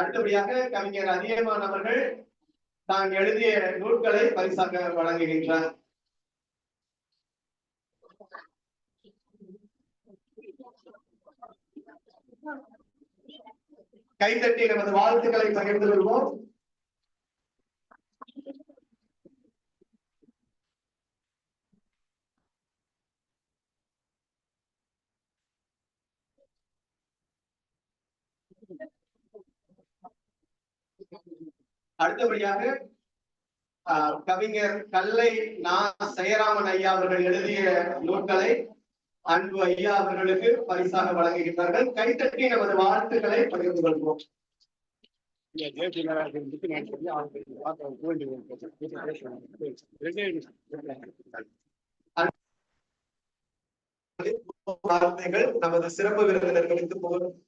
அடுத்தபடியாக கவிஞர் அதியமான் அவர்கள் தான் எழுதிய நூல்களை பரிசாக வழங்குகின்றார். கைதட்டி நமது வாழ்த்துக்களை பகிர்ந்து கொள்வோம். அடுத்தபடியாக கவிஞர் கல்லை நா. செயராமன் ஐயா அவர்கள் எழுதிய நூல்களை அன்பு ஐயா அவர்களுக்கு பரிசாக வழங்குகின்றார்கள். கைத்தட்டி நமது வாழ்த்துக்களை பகிர்ந்து கொள்வோம். வார்த்தைகள் நமது சிறப்பு விருந்தினர்களுக்கு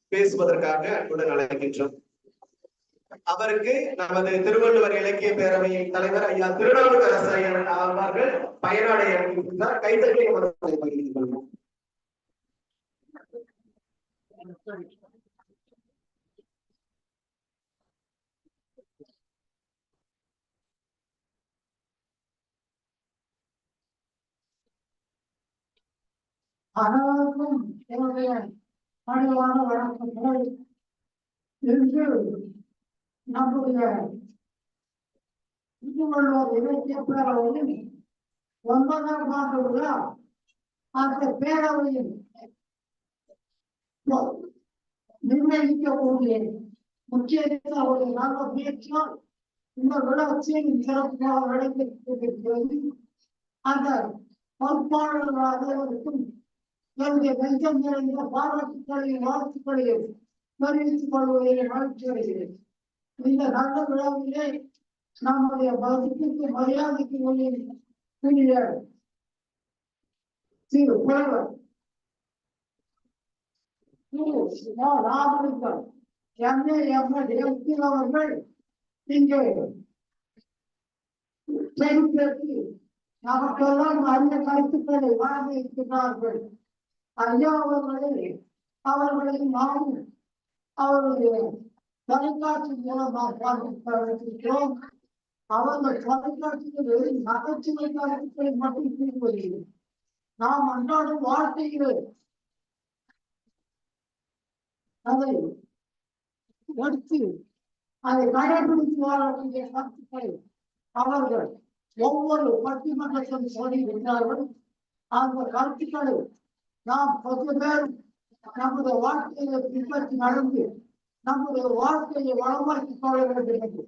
பேசுவதற்காக அன்புடன் அழைக்கின்றோம். அவருக்கு நமது திருவள்ளுவர் இலக்கிய பேரவையின் தலைவர் ஐயா திருநாவுக்கரசு ஐயா அவர்கள் பயனாடை அளிக்கின்றார் கைத்தட்டி நமது பகிர்ந்து கொள்வோம். அனைவருக்கும் என்னுடைய மனிதமான வணக்கங்கள் இன்று நம்முடைய திருவள்ளுவர் இலக்கிய பேரவையின் ஒன்பதாம் ஆண்டு விழா அந்த பேரவையின் நிர்ணயிக்கக்கூடிய முக்கியத்துவ ஒரு நல்ல முயற்சியால் இந்த விழாச்சியின் சிறப்பாக நடைபெற்றிருக்கிறது அந்த பொறுப்பாளர்கள் அனைவருக்கும் என்னுடைய நெஞ்சம் நிறைந்த பாராட்டுக்களையும் வாழ்த்துக்களையும் தெரிவித்துக் கொள்வதில் மகிழ்ச்சி அடைகிறேன் இந்த நல்ல விழாவிலே நம்முடைய மதிப்புக்கு மரியாதைக்கு உரிய திரு புலவர். ராமலிங்கம். எம்ஏ எம்எட் எம்பில் அவர்கள் இங்கே பெருப்பேற்றி நமக்கெல்லாம் அரிய கருத்துக்களை வழங்க இருக்கிறார்கள் ஐயா அவர்களை அவர்களை நாமும் அவருடைய தொலைக்காட்சி மூலமாக பார்க்கிறோம் அவர்கள் தொலைக்காட்சியில் வெறும் நகைச்சுவை கருத்துக்களை மட்டும் கூறுவதில்லை நாம் அன்றாடும் வாழ்க்கையில் அதை எடுத்து அதை கடைபிடித்து வாழக்கூடிய கருத்துக்களை அவர்கள் ஒவ்வொரு பட்டிமன்றத்திலும் சொல்லி இருக்கிறார்கள் அந்த கருத்துக்களை நாம் கொஞ்ச பேரும் நமது வாழ்க்கையில பின்பற்றி நடந்து நம்முடைய வாழ்க்கையை வளமாக்கிக் கொள்ள வேண்டும் என்று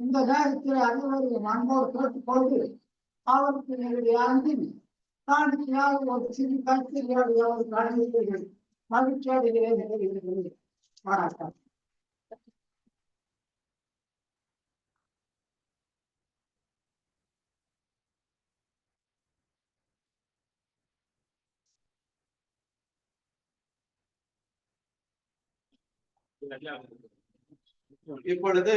இந்த நேரத்தில் அனைவரையும் அன்போடு கேட்டுக்கொண்டு அவருக்கு என்னுடைய அன்பின் காணிக்கையாக ஒரு சிறு கருத்துக்களோடு அவருக்கு கடமைகள் மகிழ்ச்சி அடைகிறேன் என்று வணக்கம். இப்பொழுது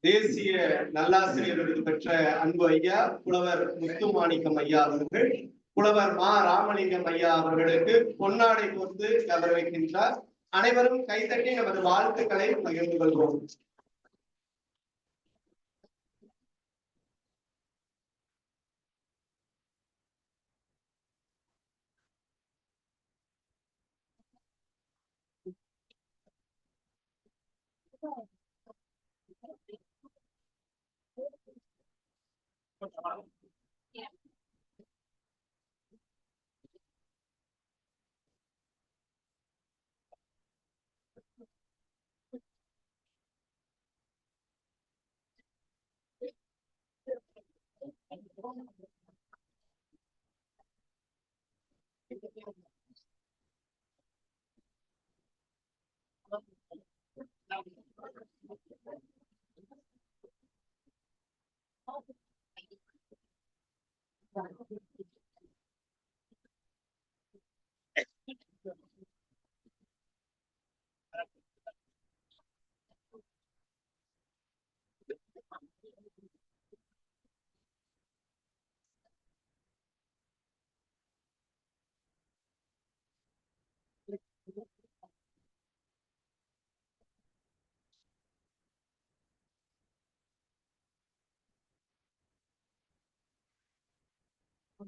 தேசிய நல்லாசிரியர் விருது பெற்ற அன்பு ஐயா புலவர் முத்துமாணிக்கம் ஐயா அவர்கள் புலவர் மா ராமலிங்கம் ஐயா அவர்களுக்கு பொன்னாடை கொடுத்து கௌரவிக்கின்றார். அனைவரும் கைதட்டி நமது வாழ்த்துக்களை பகிர்ந்து கொள்வோம். Yeah.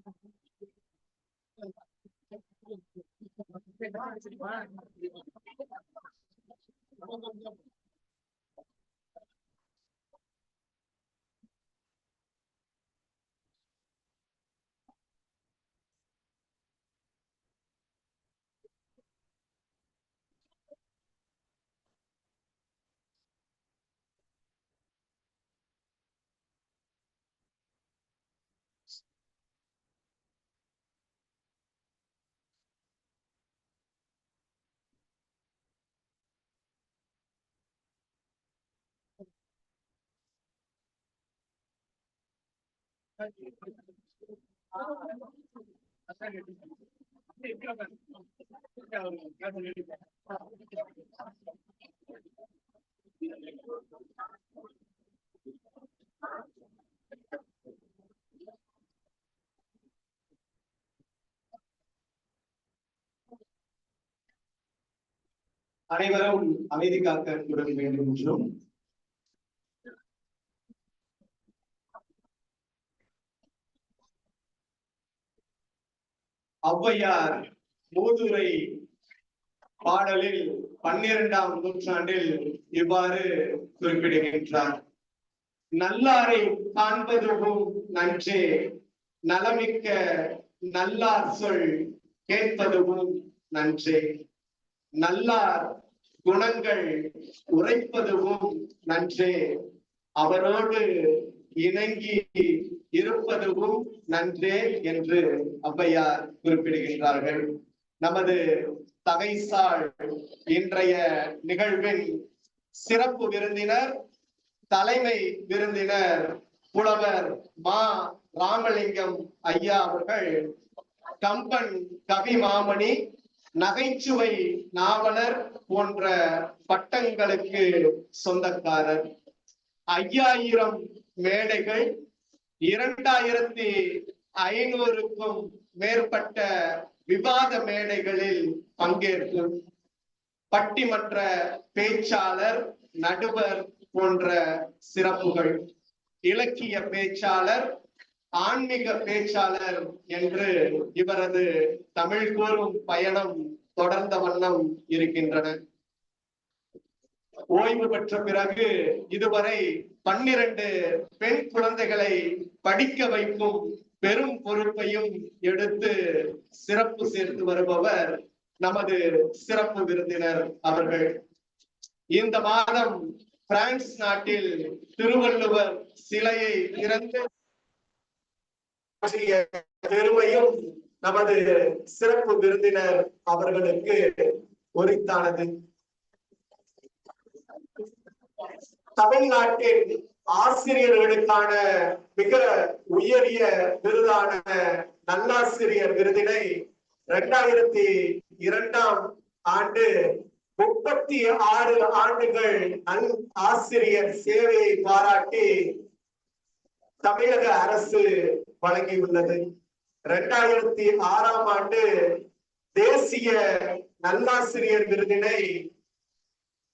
Thank you. அனைவரும் அமைதி காக்க தொடங்க வேண்டும் என்றும் ஔவையார் மூதுரை பாடலில் பன்னிரெண்டாம் நூற்றாண்டில் இவ்வாறு குறிப்பிடுகின்றார். நல்லாரை காண்பதுவும் நன்றே. நலமிக்க நல்லார் சொல் கேட்பதுவும் நன்றே. நல்லார் குணங்கள் உரைப்பதுவும் நன்றே. அவரோடு இணங்கி இருப்பதுவும் நன்றே என்று ஔவையார் குறிப்பிடுகின்றார்கள். நமது தகைசால் இன்றைய நிகழ்வின் சிறப்பு விருந்தினர் தலைமை விருந்தினர் புலவர் மா. ராமலிங்கம் ஐயா அவர்கள் கம்பன் கவி மாமணி நகைச்சுவை நாவலர் போன்ற பட்டங்களுக்கு சொந்தக்காரர். ஐயாயிரம் மேடைகள் இரண்டாயிரத்தி ஐநூறுக்கும் மேற்பட்ட விவாத மேடைகளில் பங்கேற்கும் பட்டிமன்ற பேச்சாளர் நடுவர் போன்ற சிறப்புகள் இலக்கிய பேச்சாளர் ஆன்மீக பேச்சாளர் என்று இவரது தமிழ் கூறும் பயணம் தொடர்ந்த வண்ணம் இருக்கின்றன. ஓய்வு பெற்ற பிறகு இதுவரை பன்னிரண்டு பெண் குழந்தைகளை படிக்க வைக்கும் பெரும் பொறுப்பையும் எடுத்து சிறப்பு சேர்த்து வருபவர் நமது சிறப்பு விருந்தினர் அவர்கள். இந்த மாதம் பிரான்ஸ் நாட்டில் திருவள்ளுவர் சிலையை திறந்து பெருமையும் நமது சிறப்பு விருந்தினர் அவர்களுக்கு உரித்தானது தமிழ்நாட்டின் ஆசிரியர்களுக்கான மிக உயரிய விருதான நல்லாசிரியர் விருதினை இரண்டாயிரத்தி இரண்டாம் ஆண்டு முப்பத்தி ஆறு ஆண்டுகள் நல் ஆசிரியர் சேவையை பாராட்டி தமிழக அரசு வழங்கியுள்ளது. இரண்டாயிரத்தி ஆறாம் ஆண்டு தேசிய நல்லாசிரியர் விருதினை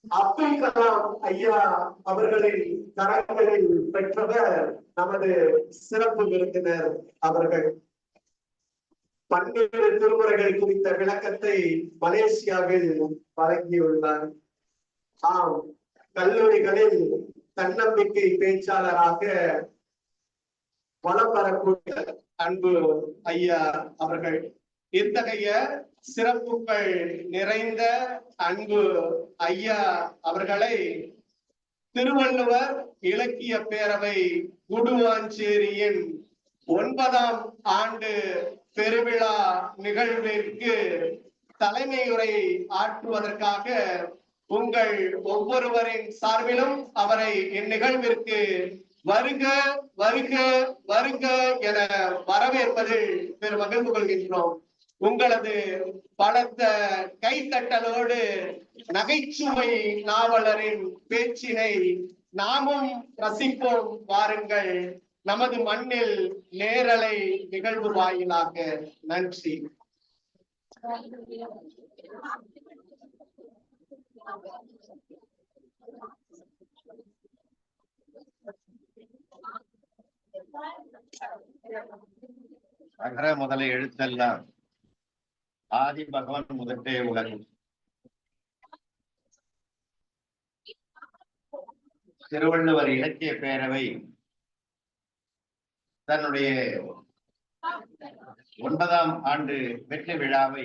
அப்துல் கலாம் ஐயா அவர்களின் கரங்களில் பெற்றவர் நமது சிறப்பு விருந்தினர் அவர்கள். பன்னிரு திருமுறைகள் குறித்த விளக்கத்தை மலேசியாவில் வழங்கியுள்ளார். ஆம் கல்லூரிகளில் தன்னம்பிக்கை பேச்சாளராக வளம் வரக்கூடிய அன்பு ஐயா அவர்கள். இத்தகைய சிறப்புகள் நிறைந்த அன்பு ஐயா அவர்களை திருவள்ளுவர் இலக்கிய பேரவை குடுவாஞ்சேரியின் ஒன்பதாம் ஆண்டு பெருவிழா நிகழ்விற்கு தலைமையுரை ஆற்றுவதற்காக உங்கள் ஒவ்வொருவரின் சார்பிலும் அவரை இந்நிகழ்விற்கு வருக வருக வருக என வரவேற்பதில் பெரும் மகிழ்ந்து கொள்கின்றோம். உங்களது பலத்த கைத்தட்டலோடு நகைச்சுவை நாவலரின் பேச்சினை நாமும் ரசிப்போம் வாருங்கள். நமது மண்ணில் நேரலை நிகழ்வு வாயிலாக. நன்றி. அகர முதல எழுத்தெல்லாம். ஆதி பகவான் முதற்றே உலகம். திருவள்ளுவர் இலக்கிய பேரவை தன்னுடைய ஒன்பதாம் ஆண்டு வெற்றி விழாவை